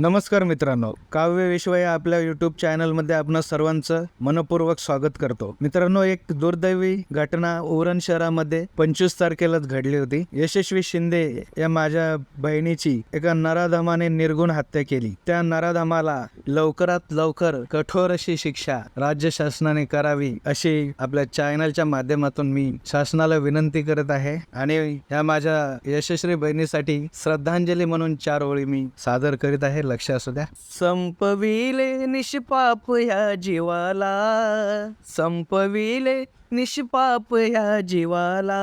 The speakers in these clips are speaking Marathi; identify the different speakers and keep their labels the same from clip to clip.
Speaker 1: नमस्कार मित्रांनो काव्य विश्व या आपल्या युट्यूब चॅनलमध्ये आपण सर्वांचं मनपूर्वक स्वागत करतो. मित्रांनो एक दुर्दैवी घटना उरण शहरामध्ये पंचवीस तारखेलाच घडली होती. यशस्वी शिंदे या माझ्या बहिणीची एका नराधमाने निर्गुण हत्या केली. त्या नराधमाला लवकरात लवकर कठोर अशी शिक्षा राज्य शासनाने करावी अशी आपल्या चॅनलच्या माध्यमातून मी शासनाला विनंती करत आहे. आणि या माझ्या यशस्वी बहिणीसाठी श्रद्धांजली म्हणून चार ओळी मी सादर करीत आहे. लक्ष असू द्या. संपविले निष्पाप या जीवाला. संपविले निष्पाप या जीवाला.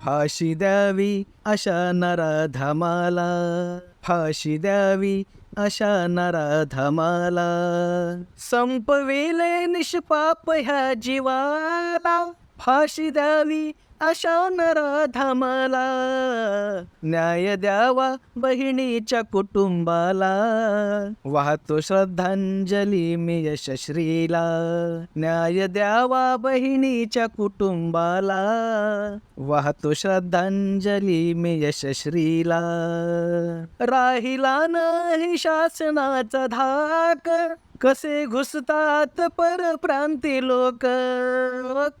Speaker 1: फाशी द्यावी अशा नराधमाला फाशी द्यावी अशा नराधमाला संपविले निष्पाप ह्या जीवाला. फाशी द्यावी अशा नराधमाला. न्याय द्यावा बहिणीच्या कुटुंबाला. वाहतो श्रद्धांजली मी यशश्रीला. न्याय द्यावा बहिणीच्या कुटुंबाला. वाहतो श्रद्धांजली मी यशश्रीला. राहिला नाही शासनाचा धाक. कसे घुसतात परप्रांती लोक.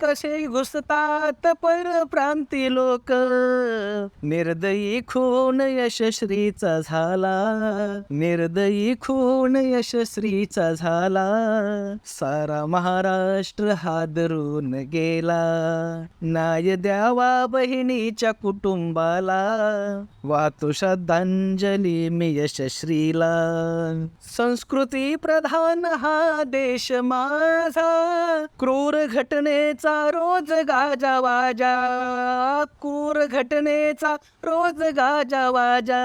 Speaker 1: कसे घुसतात पर परप्रांती लोक. निर्दयी खून यशश्रीचा झाला. निर्दयी खून यशश्रीचा झाला. सारा महाराष्ट्र हादरून गेला. नाय द्यावा बहिणीच्या कुटुंबाला. वाहतू श्रद्धांजली मी यशश्रीला. संस्कृती प्रधान हा देश माझा. क्रूर घटनेचा रोज गाजा वाजा क्रूर घटनेचा रोज गाजा वाजा.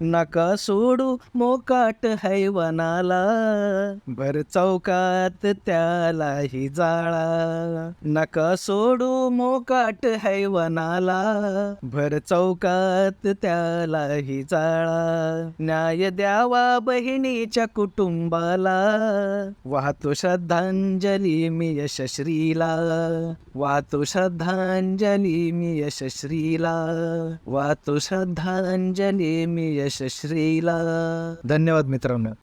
Speaker 1: नका सोडू मोकाट हैवनाला भर चौकात त्यालाही जाळा. नका सोडू मोकाट हैवनाला भर चौकात त्यालाही जाळा. न्याय द्यावा बहिणीच्या कुटुंबाला. वाहतो श्रद्धांजली मी यशश्रीला. वाहतो श्रद्धांजली मी यशश्रीला. वाहतो श्रद्धांजली मी यशश्रीला. धन्यवाद मित्रांनो.